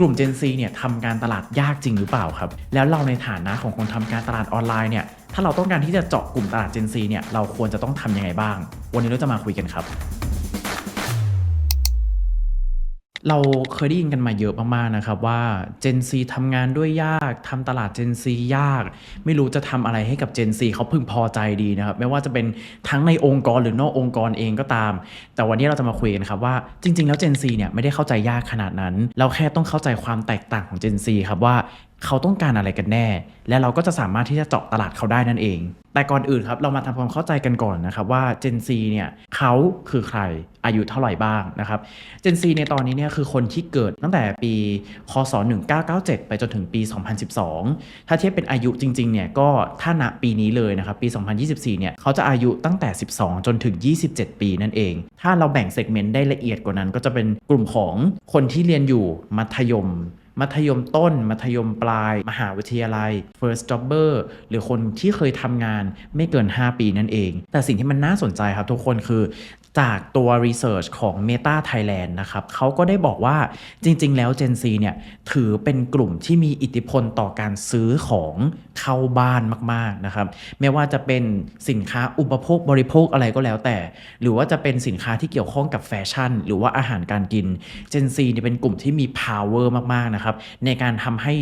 กลุ่ม Gen Z เนี่ยทำการตลาดยากจริงหรือเปล่าครับ แล้วเราในฐานะของคนทำการตลาดออนไลน์เนี่ย ถ้าเราต้องการที่จะเจาะกลุ่มตลาด Gen Z เนี่ย เราควรจะต้องทำยังไงบ้าง วันนี้เราจะมาคุยกันครับ เราเคยได้ยินกันมาเยอะมากๆนะครับว่า Gen Z ทำงานด้วยยากทำตลาด Gen Z ยาก ไม่รู้จะทำอะไรให้กับ Gen Z เขาพึงพอใจดีนะครับ ไม่ว่าจะเป็นทั้งในองค์กรหรือนอกองค์กรเองก็ตาม แต่วันนี้เราจะมาคุยกันครับว่าจริง ๆ แล้ว Gen Z เนี่ยไม่ได้เข้าใจยากขนาดนั้น เราแค่ต้องเข้าใจความแตกต่างของ Gen Z ครับว่า เขาต้องการอะไรกันแน่ และเราก็จะสามารถที่จะเจาะตลาดเขาได้นั่นเอง แต่ก่อนอื่นครับ เรามาทำความเข้าใจกันก่อนนะครับว่า Gen Z เนี่ยเขาคือใครอายุเท่าไหร่บ้างนะครับ Gen Z ในตอนนี้เนี่ยคือคนที่เกิดตั้งแต่ปี คศ 1997 ไปจนถึงปี 2012 ถ้าเทียบเป็นอายุจริงๆเนี่ยก็ถ้าณปีนี้เลยนะครับ ปี 2024 เนี่ยเขาจะอายุตั้งแต่ 12 จนถึง 27 ปีนั่นเอง ถ้าเราแบ่งเซกเมนต์ได้ละเอียดกว่านั้นก็จะเป็นกลุ่มของคนที่เรียนอยู่มัธยม มัธยมต้น มัธยมปลาย มหาวิทยาลัย first jobber หรือคนที่เคยทำงานไม่เกิน 5 ปีนั่นเอง แต่สิ่งที่มันน่าสนใจครับทุกคนคือจากตัว Research ของ Meta Thailand นะครับเขาก็ได้บอกว่าจริง ๆ แล้ว Gen Z เนี่ย ถือเป็นกลุ่มที่มีอิทธิพลต่อการซื้อของเข้าบ้านมาก ๆ นะครับ ไม่ว่าจะเป็นสินค้าอุปโภคบริโภคอะไรก็แล้วแต่ หรือว่าจะเป็นสินค้าที่เกี่ยวข้องกับแฟชั่น หรือว่าอาหารการกิน Gen Z เนี่ยเป็นกลุ่มที่มี power มาก ๆ นะครับในการทำให้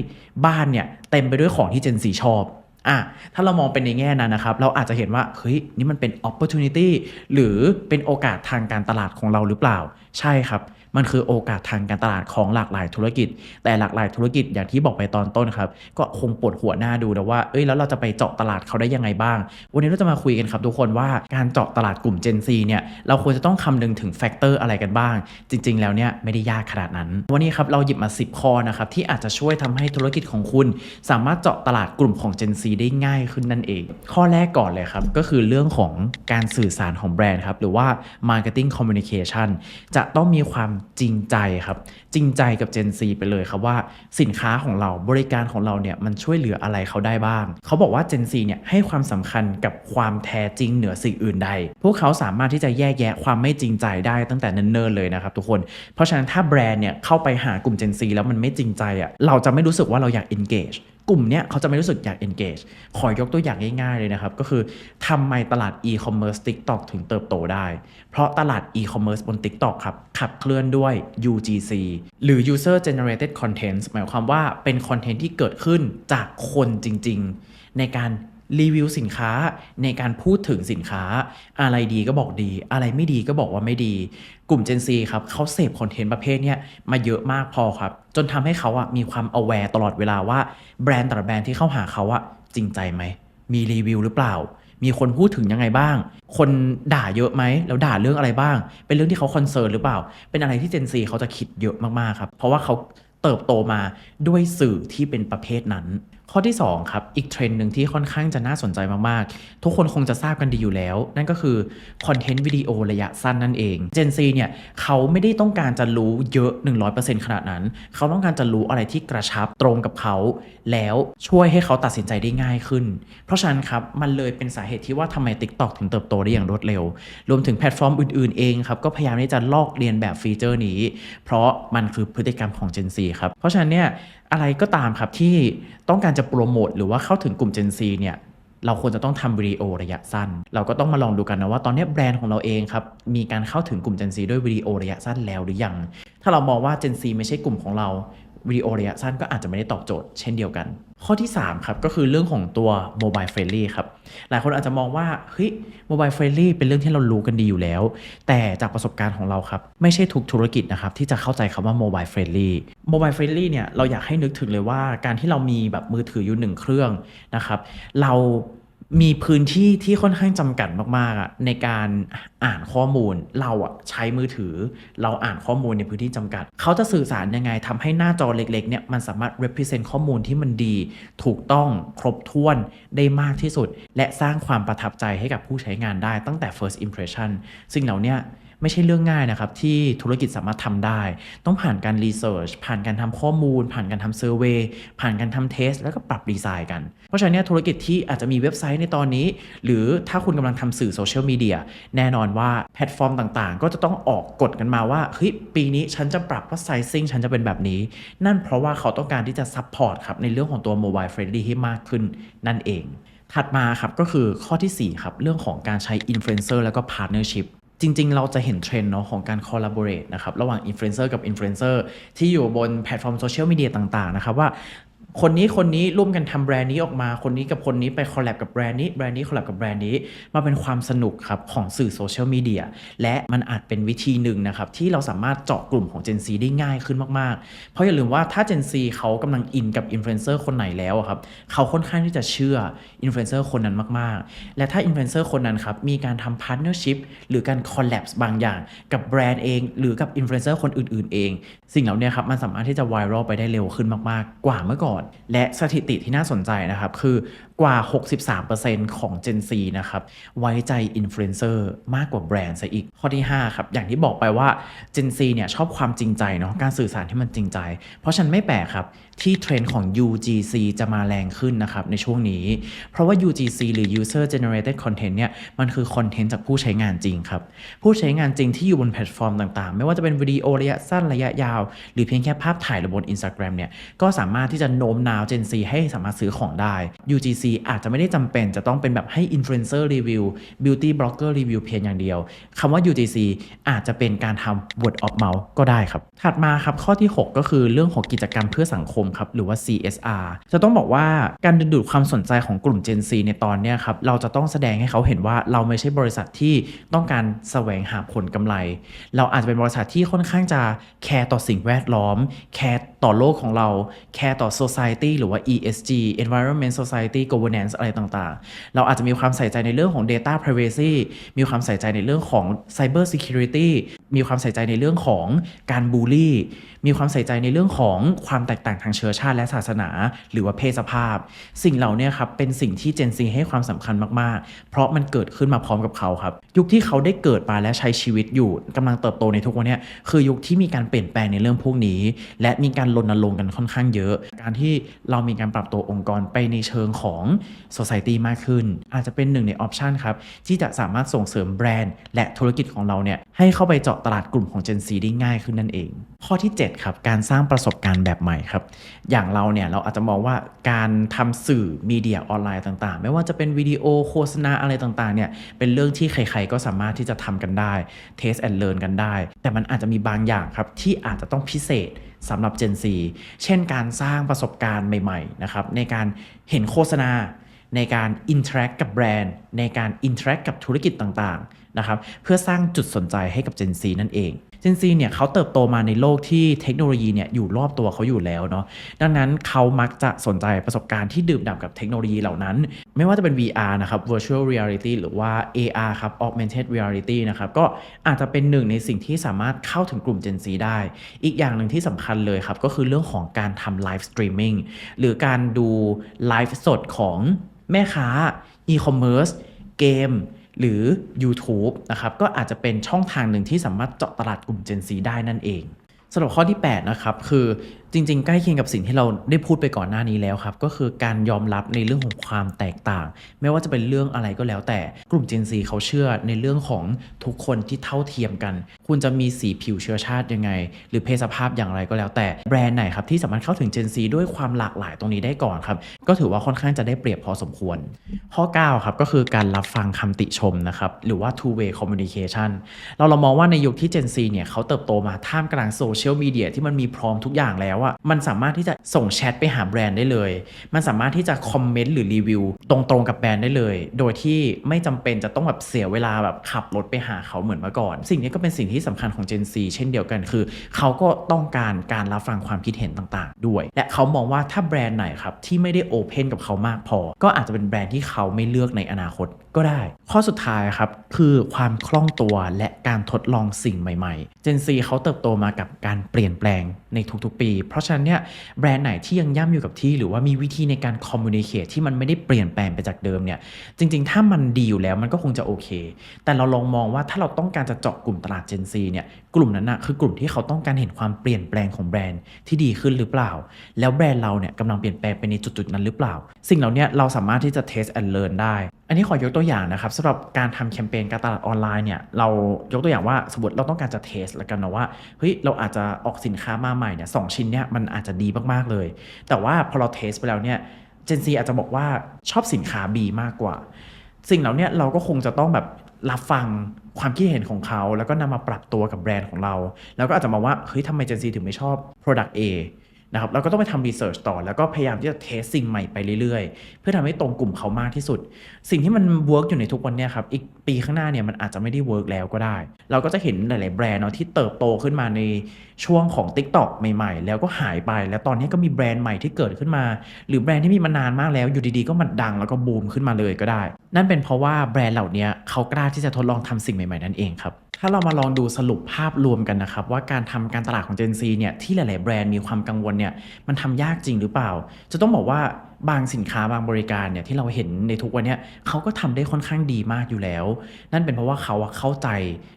บ้านเนี่ยเต็มไปด้วยของที่เจนซีชอบอะถ้าเรามองเป็นในแง่นั้นนะครับ เราอาจจะเห็นว่า เฮ้ย นี่มันเป็น opportunity หรือเป็นโอกาสทางการตลาดของเราหรือเปล่า ใช่ครับ มันคือโอกาสทางการตลาดของหลากหลายธุรกิจ แต่หลากหลายธุรกิจอย่างที่บอกไปตอนต้นครับ ก็คงปวดหัวหน้าดูนะว่า เอ้ยแล้วเราจะไปเจาะตลาดเขาได้ยังไงบ้าง วันนี้เราจะมาคุยกันครับทุกคนว่าการเจาะตลาดกลุ่ม Gen Z เนี่ยเราควรจะต้องคำนึงถึงแฟกเตอร์อะไรกันบ้าง จริง ๆ แล้วเนี่ยไม่ได้ยากขนาดนั้น วันนี้ครับเราหยิบมา 10 ข้อนะครับที่อาจจะช่วยทำให้ธุรกิจของคุณ สามารถเจาะตลาดกลุ่มของ Gen Z ได้ง่ายขึ้นนั่นเอง ข้อแรกก่อนเลยครับก็คือเรื่องของการสื่อสารของแบรนด์ครับหรือว่า marketing communication จะต้องมีความจริงใจครับ จริงใจกับ Gen Z ไปเลยครับว่าสินค้าของเราบริการของเราเนี่ยมันช่วยเหลืออะไรเขาได้บ้าง เขาบอกว่า Gen Z เนี่ยให้ความสำคัญกับความแท้จริงเหนือสิ่งอื่นใด พวกเขาสามารถที่จะแยกแยะความไม่จริงใจได้ตั้งแต่เนิ่นๆเลยนะครับทุกคน เพราะฉะนั้นถ้าแบรนด์เนี่ยเข้าไปหากลุ่ม Gen Z แล้วมันไม่จริงใจอะ่ะเราจะไม่รู้สึกว่าเราอยาก engage กลุ่มเนี้ยเขาจะไม่รู้สึกอยาก engage ขอยกตัวอย่างง่ายๆเลยนะครับ ก็คือทำไมตลาด e-commerce TikTok ถึงเติบโตได้ เพราะตลาด e-commerce บน TikTok ครับ ขับเคลื่อนด้วย UGC หรือ user generated content หมายความว่าเป็นคอนเทนต์ที่เกิดขึ้นจากคนจริงๆ ในการ รีวิวสินค้าในการพูดถึงสินค้า อะไรดีก็บอกดี อะไรไม่ดีก็บอกว่าไม่ดี กลุ่ม Gen Z ครับเขาเสพคอนเทนต์ประเภทเนี้ยมาเยอะมากพอครับ จนทำให้เขาอะมีความ aware ตลอดเวลาว่าแบรนด์แต่ละแบรนด์ที่เข้าหาเขาอะจริงใจไหม มีรีวิวหรือเปล่า มีคนพูดถึงยังไงบ้าง คนด่าเยอะไหม แล้วด่าเรื่องอะไรบ้าง เป็นเรื่องที่เขาคอนเซิร์นหรือเปล่า เป็นอะไรที่ Gen Z เขาจะคิดเยอะมากๆครับ เพราะว่าเขาเติบโตมาด้วยสื่อที่เป็นประเภทนั้น ข้อที่2ครับอีกเทรนด์หนึ่งที่ค่อนข้างจะน่าสนใจมาก ๆ ทุกคนคงจะทราบกันดีอยู่แล้ว นั่นก็คือคอนเทนต์วิดีโอระยะสั้นนั่นเอง Gen Z เนี่ยเขาไม่ได้ต้องการจะรู้เยอะ 100%ขนาดนั้น เขาต้องการจะรู้อะไรที่กระชับตรงกับเขา แล้วช่วยให้เขาตัดสินใจได้ง่ายขึ้น เพราะฉะนั้นครับ มันเลยเป็นสาเหตุที่ว่าทำไม TikTok ถึงเติบโตได้อย่างรวดเร็ว รวมถึงแพลตฟอร์มอื่น ๆ เองครับก็พยายามที่จะลอกเรียนแบบฟีเจอร์นี้ เพราะมันคือพฤติกรรมของ Gen Z ครับเพราะฉะนั้นเนี่ย อะไรก็ตามครับที่ต้องการจะโปรโมทหรือว่าเข้าถึงกลุ่ม Gen Z เนี่ยเราควรจะต้องทำวิดีโอระยะสั้น เราก็ต้องมาลองดูกันนะว่าตอนนี้แบรนด์ของเราเองครับ มีการเข้าถึงกลุ่ม Gen Z ด้วยวิดีโอระยะสั้นแล้วหรือยัง ถ้าเรามองว่า Gen Z ไม่ใช่กลุ่มของเรา วิดีโอระยะสั้นก็อาจจะไม่ได้ตอบโจทย์เช่นเดียวกัน ข้อที่ 3 ครับ ก็คือเรื่องของตัว Mobile Friendly ครับ หลายคนอาจจะมองว่าเฮ้ย Mobile Friendly เป็นเรื่องที่เรารู้กันดีอยู่แล้ว แต่จากประสบการณ์ของเราครับ ไม่ใช่ทุกธุรกิจนะครับ ที่จะเข้าใจคำว่า Mobile Friendly Mobile Friendly เนี่ยเราอยากให้นึกถึงเลยว่าการที่เรามีแบบมือถืออยู่หนึ่งเครื่องนะครับเรา มีพื้นที่ที่ค่อนข้างจำกัดมากๆอะในการอ่านข้อมูลเราอะใช้มือถือ เราอ่านข้อมูลในพื้นที่จำกัด เขาจะสื่อสารยังไงทำให้หน้าจอเล็กๆเนี่ยมันสามารถ represent ข้อมูลที่มันดี ถูกต้องครบถ้วนได้มากที่สุด และสร้างความประทับใจให้กับผู้ใช้งานได้ตั้งแต่ first impression ซึ่งเหล่าเนี้ย ไม่ใช่เรื่องง่ายนะครับ ที่ธุรกิจสามารถทำได้ ต้องผ่านการรีเสิร์ชผ่านการทำข้อมูล ผ่านการทำเซอร์เวยผ่านการทำเทส แล้วก็ปรับดีไซน์กัน เพราะฉะนั้นธุรกิจที่อาจจะมีเว็บไซต์ในตอนนี้ หรือถ้าคุณกำลังทำสื่อโซเชียลมีเดียแน่นอนว่าแพลตฟอร์มต่างๆ ก็จะต้องออกกฎกันมาว่าเฮ้ยปีนี้ฉันจะปรับว่าไซซิ่งฉันจะเป็นแบบนี้ นั่นเพราะว่าเขาต้องการที่จะซัพพอร์ตครับในเรื่องของตัวโมบายเฟรนดี้ให้มากขึ้นนั่นเองถัดมาครับก็คือข้อทีสี่4 ครับ เรื่องของการใช้อินฟลูเอนเซอร์แล้วก็พาร์เนอร์ชิพ จริง ๆ เราจะเห็นเทรนด์เนาะของการคอลลาบอร์เรตนะครับระหว่างอินฟลูเอนเซอร์กับอินฟลูเอนเซอร์ที่อยู่บนแพลตฟอร์มโซเชียลมีเดียต่าง ๆ นะครับว่า คนนี้คนนี้ร่วมกันทำแบรนด์นี้ออกมา คนนี้กับคนนี้ไปคอลแลบกับแบรนด์นี้แบรนด์นี้คอลแลบกับแบรนด์นี้มาเป็นความสนุกครับของสื่อโซเชียลมีเดียและมันอาจเป็นวิธีหนึ่งนะครับที่เราสามารถเจาะกลุ่มของ Gen Z ได้ง่ายขึ้นมากๆ เพราะอย่าลืมว่าถ้า Gen Z เขากำลังอินกับอินฟลูเอนเซอร์คนไหนแล้วครับเขาค่อนข้างที่จะเชื่ออินฟลูเอนเซอร์คนนั้นมากๆ และถ้าอินฟลูเอนเซอร์คนนั้นครับมีการทำพาร์ n เนอร์ชิพหรือการคอลแลบบางอย่างกับแบรนด์เอง หรือกับอินฟลูเอนเซอร์คนอื่นๆ เอง สิ่งเหล่านี้ครับมันสามารถที่จะไวรัลไปได้เร็วขึ้นมากๆ กว่าเมื่อก่อนและสถิติที่น่าสนใจนะครับ คือกว่า 63%ของ Gen Z นะครับ ไว้ใจอินฟลูเอนเซอร์มากกว่าแบรนด์ซะอีก ข้อที่ 5 ครับ อย่างที่บอกไปว่า Gen Z เนี่ยชอบความจริงใจเนาะการสื่อสารที่มันจริงใจ เพราะฉันไม่แปลกครับ ที่เทรนด์ของ UGC จะมาแรงขึ้นนะครับ ในช่วงนี้ เพราะว่า UGC หรือ User Generated Content เนี่ยมันคือคอนเทนต์จากผู้ใช้งานจริงครับ ผู้ใช้งานจริงที่อยู่บนแพลตฟอร์มต่างๆ ไม่ว่าจะเป็นวิดีโอระยะสั้นระยะยาว หรือเพียงแค่ภาพถ่ายหรือบน Instagram เนี่ยก็สามารถที่จะโนมน้าว Gen Z ให้สามารถซื้อของได้ UGC อาจจะไม่ได้จำเป็นจะต้องเป็นแบบให้ Influencer Review Beauty Blogger Review เพียงอย่างเดียวคำว่า UGC อาจจะเป็นการทำ word of mouth ก็ได้ครับ ถัดมาครับข้อที่ 6 ก็คือเรื่องของกิจกรรมเพื่อสังคมครับหรือว่า CSR จะต้องบอกว่าการดึงดูดความสนใจของกลุ่ม Gen Z ในตอนนี้ครับเราจะต้องแสดงให้เขาเห็นว่าเราไม่ใช่บริษัทที่ต้องการแสวงหาผลกำไร เราอาจจะเป็นบริษัทที่ค่อนข้างจะแคร์ต่อสิ่งแวดล้อมแคร์ต่อโลกของเราแคร์ต่อ society หรือว่า ESG environment society governance อะไรต่างๆ เราอาจจะมีความใส่ใจในเรื่องของ data privacy มีความใส่ใจในเรื่องของ cyber security มีความใส่ใจในเรื่องของการบูลลี่ มีความใส่ใจในเรื่องของความแตกต่างทางเชื้อชาติและศาสนา หรือว่าเพศสภาพ สิ่งเหล่านี้ครับเป็นสิ่งที่ Gen Z ให้ความสำคัญมากๆ เพราะมันเกิดขึ้นมาพร้อมกับเขาครับ ยุคที่เขาได้เกิดมาและใช้ชีวิตอยู่กำลังเติบโตในทุกวันนี้คือยุคที่มีการเปลี่ยนแปลงในเรื่องพวกนี้ และมีการรณรงค์กันค่อนข้างเยอะ การที่เรามีการปรับตัวองค์กรไปในเชิงของ society มากขึ้น อาจจะเป็นหนึ่งในออปชันครับที่จะสามารถส่งเสริมแบรนด์ และธุรกิจของเราเนี่ย ให้เข้าไปเจาะตลาดกลุ่มของ Gen Z ได้ง่ายขึ้นนั่นเอง ข้อที่ 7 ครับ การสร้างประสบการณ์แบบใหม่ครับ อย่างเราเนี่ยเราอาจจะมองว่าการทำสื่อมีเดียออนไลน์ต่างๆ ไม่ว่าจะเป็นวิดีโอโฆษณาอะไรต่างๆเนี่ยเป็นเรื่องที่ใครๆก็สามารถที่จะทำกันได้ Test and Learn กันได้ แต่มันอาจจะมีบางอย่างครับที่อาจจะต้องพิเศษสำหรับ Gen Z เช่นการสร้างประสบการณ์ใหม่ๆนะครับในการเห็นโฆษณา ในการอินเทอร์แอคกับแบรนด์ ในการอินเทอร์แอคกับธุรกิจต่างๆนะครับเพื่อสร้างจุดสนใจให้กับ Gen Z นั่นเอง Gen Z เนี่ยเขาเติบโตมาในโลกที่เทคโนโลยีเนี่ยอยู่รอบตัวเขาอยู่แล้วเนาะดังนั้นเขามักจะสนใจประสบการณ์ที่ดื่มด่ำกับเทคโนโลยีเหล่านั้น ไม่ว่าจะเป็น VR นะครับ virtual reality หรือว่า AR ครับ augmented reality นะครับก็อาจจะเป็นหนึ่งในสิ่งที่สามารถเข้าถึงกลุ่ม Gen Z ได้ อีกอย่างหนึ่งที่สำคัญเลยครับ ก็คือเรื่องของการทำ live streaming หรือการดูไลฟ์สดของ แม่ค้าอีคอมเมิร์ซเกม หรือ YouTube นะครับก็อาจจะเป็นช่องทางหนึ่งที่สามารถเจาะตลาดกลุ่ม Gen Z ได้นั่นเองสำหรับข้อที่ 8 นะครับ คือจริง ๆ ใกล้เคียงกับสิ่งที่เราได้พูดไปก่อนหน้านี้แล้วครับ ก็คือการยอมรับในเรื่องของความแตกต่าง ไม่ว่าจะเป็นเรื่องอะไรก็แล้วแต่กลุ่ม Gen Z เขาเชื่อในเรื่องของทุกคนที่เท่าเทียมกัน คุณจะมีสีผิวเชื้อชาติยังไง หรือเพศสภาพอย่างไรก็แล้วแต่แบรนด์ไหนครับที่สามารถเข้าถึง Gen Z ด้วยความหลากหลายตรงนี้ได้ก่อนครับ ก็ถือว่าค่อนข้างจะได้เปรียบพอสมควร ข้อ9ครับก็คือการรับฟังคำติชมนะครับหรือว่า two way communication เราเรามองว่าในยุคที่ Gen Z เนี่ยเขาเติบโตมาท่ามกลางโซเชียลมีเดียที่มันมีพร้อมทุกอย่างแล้วอะมันสามารถที่จะส่งแชทไปหาแบรนด์ได้เลย มันสามารถที่จะคอมเมนต์หรือรีวิวตรงๆกับแบรนด์ได้เลย โดยที่ไม่จำเป็นจะต้องแบบเสียเวลาแบบขับรถไปหาเขาเหมือนเมื่อก่อน สิ่งนี้ก็เป็นสิ่งที่สำคัญของ Gen Z เช่นเดียวกันคือ เขาก็ต้องการการรับฟังความคิดเห็นต่างๆ ด้วย และเขามองว่าถ้าแบรนด์ไหนครับที่ไม่ได้โอเพนกับเขามากพอ ก็อาจจะเป็นแบรนด์ที่เขาไม่เลือกในอนาคตก็ได้ ข้อสุดท้ายครับคือความคล่องตัวและการทดลองสิ่งใหม่ๆ Gen Z เขาเติบโตมากับการเปลี่ยนแปลงในทุกๆปีเพราะฉะนั้นเนี่ยแบรนด์ไหนที่ยังย่ำอยู่กับที่ หรือว่ามีวิธีในการคอมมูนิเค e ที่มันไม่ได้เปลี่ยนแปลงไปจากเดิมเนี่ยจริง ๆ ถ้ามันดีอยู่แล้วมันก็คงจะโอเค แต่เราลองมองว่าถ้าเราต้องการจะเจาะกลุ่มตลาด Gen Z เนี่ยกลุ่มนั้นนะคือกลุ่มที่เขาต้องการเห็นความเปลี่ยนแปลงของแบรนด์ที่ดีขึ้นหรือเปล่า แล้วแบรนด์เราเนี่ยกำลังเปลี่ยนแปลงไปในจุดๆนั้นหรือเปล่า สิ่งเหล่านี้เราสามารถที่จะ test and learn ได้ อันนี้ขอยกตัวอย่างนะครับสำหรับการทำแคมเปญการตลาดออนไลน์เนี่ยเรายกตัวอย่างว่าสมมติเราต้องการจะเทสแล้วกันนะว่าเฮ้ยเราอาจจะออกสินค้ามาใหม่เนี่ยสองชิ้นเนี่ยมันอาจจะดีมากๆเลย แต่ว่าพอเราเทสไปแล้วเนี่ยเจนซีอาจจะบอกว่าชอบสินค้า B มากกว่า สิ่งเหล่านี้เราก็คงจะต้องแบบรับฟังความคิดเห็นของเขา แล้วก็นำมาปรับตัวกับแบรนด์ของเรา แล้วก็อาจจะมองว่าเฮ้ยทำไมเจนซีถึงไม่ชอบ Product A นะครับเราก็ต้องไปทำรีเสิร์ชต่อ แล้วก็พยายามที่จะเทสสิ่งใหม่ไปเรื่อยๆ เพื่อทำให้ตรงกลุ่มเขามากที่สุด สิ่งที่มันเวิร์กอยู่ในทุกวันเนี้ยครับอีกปีข้างหน้าเนี่ยมันอาจจะไม่ได้เวิร์กแล้วก็ได้ เราก็จะเห็นหลาย ๆ แบรนด์เนาะที่เติบโตขึ้นมาในช่วงของ TikTok ใหม่ ๆ แล้วก็หายไป แล้วตอนนี้ก็มีแบรนด์ใหม่ที่เกิดขึ้นมา หรือแบรนด์ที่มีมานานมากแล้วอยู่ดีๆก็มันดังแล้วก็บูมขึ้นมาเลยก็ได้ นั่นเป็นเพราะว่าแบรนด์เหล่านี้เขากล้าที่จะทดลองทำสิ่งใหม่ ๆ นั่นเองครับ ถ้าเรามาลองดูสรุปภาพรวมกันนะครับ ว่าการทำการตลาดของ Gen Z เนี่ยที่หลาย ๆ แบรนด์มีความกังวลเนี่ยมันทำยากจริงหรือเปล่า จะต้องบอกว่าบางสินค้าบางบริการเนี่ยที่เราเห็นในทุกวันเนี้ยเขาก็ทำได้ค่อนข้างดีมากอยู่แล้ว นั่นเป็นเพราะว่าเขาเข้าใจ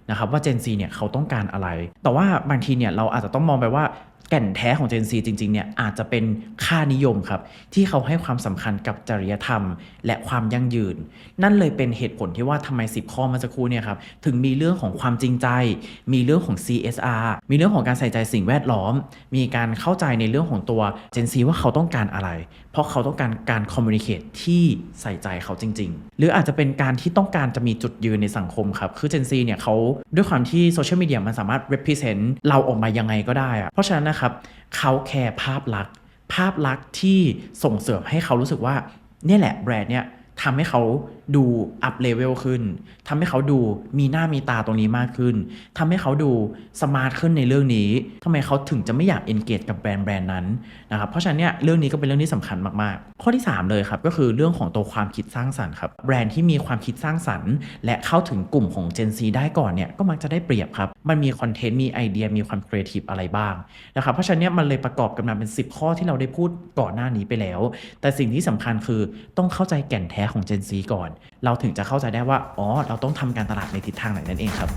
นะครับว่า Gen Z เนี่ยเขาต้องการอะไร แต่ว่าบางทีเนี่ยเราอาจจะต้องมองไปว่า แก่นแท้ของ Gen Z จริงๆเนี่ยอาจจะเป็นค่านิยมครับ ที่เขาให้ความสำคัญกับจริยธรรม และความยั่งยืน นั่นเลยเป็นเหตุผลที่ว่าทำไม 10 ข้อมาสักครู่เนี่ยครับถึงมีเรื่องของความจริงใจ มีเรื่องของ CSR มีเรื่องของการใส่ใจสิ่งแวดล้อม มีการเข้าใจในเรื่องของตัว Gen Z ว่าเขาต้องการอะไรเพราะเขาต้องการการคอมมูนิเคตที่ใส่ใจเขาจริง ๆ หรืออาจจะเป็นการที่ต้องการจะมีจุดยืนในสังคมครับ คือเจนซีเนี่ยเขาด้วยความที่โซเชียลมีเดียมันสามารถ represent เราออกมายังไงก็ได้อะเพราะฉะนั้นนะครับเขาแคร์ภาพลักษณ์ ภาพลักษณ์ที่ส่งเสริมให้เขารู้สึกว่า เนี่ยแหละแบรนด์เนี่ยทำให้เขา ดูอัพเลเวลขึ้นทำให้เขาดูมีหน้ามีตาตรงนี้มากขึ้นทำให้เขาดูสมาร์ทขึ้นในเรื่องนี้ทำไมเขาถึงจะไม่อยาก engage กับแบรนด์แบรนด์นั้นนะครับเพราะฉะนั้นเนี่ยเรื่องนี้ก็เป็นเรื่องที่สำคัญมากๆ ข้อที่ 3 เลยครับก็คือเรื่องของตัวความคิดสร้างสรรค์ครับแบรนด์ที่มีความคิดสร้างสรรค์ และเข้าถึงกลุ่มของ Gen Z ได้ก่อนเนี่ยก็มักจะได้เปรียบครับมันมีคอนเทนต์มีไอเดียมีความครีเอทีฟอะไรบ้างนะครับเพราะฉะนั้นเนี่ยมันเลยประกอบกันมาเป็น 10 ข้อที่เราได้พูดก่อนหน้านี้ไปแล้ว แต่สิ่งที่สำคัญคือต้องเข้าใจแก่นแท้ของ Gen Z ก่อนเราถึงจะเข้าใจได้ว่า อ๋อ เราต้องทำการตลาดในทิศทางไหนนั่นเองครับ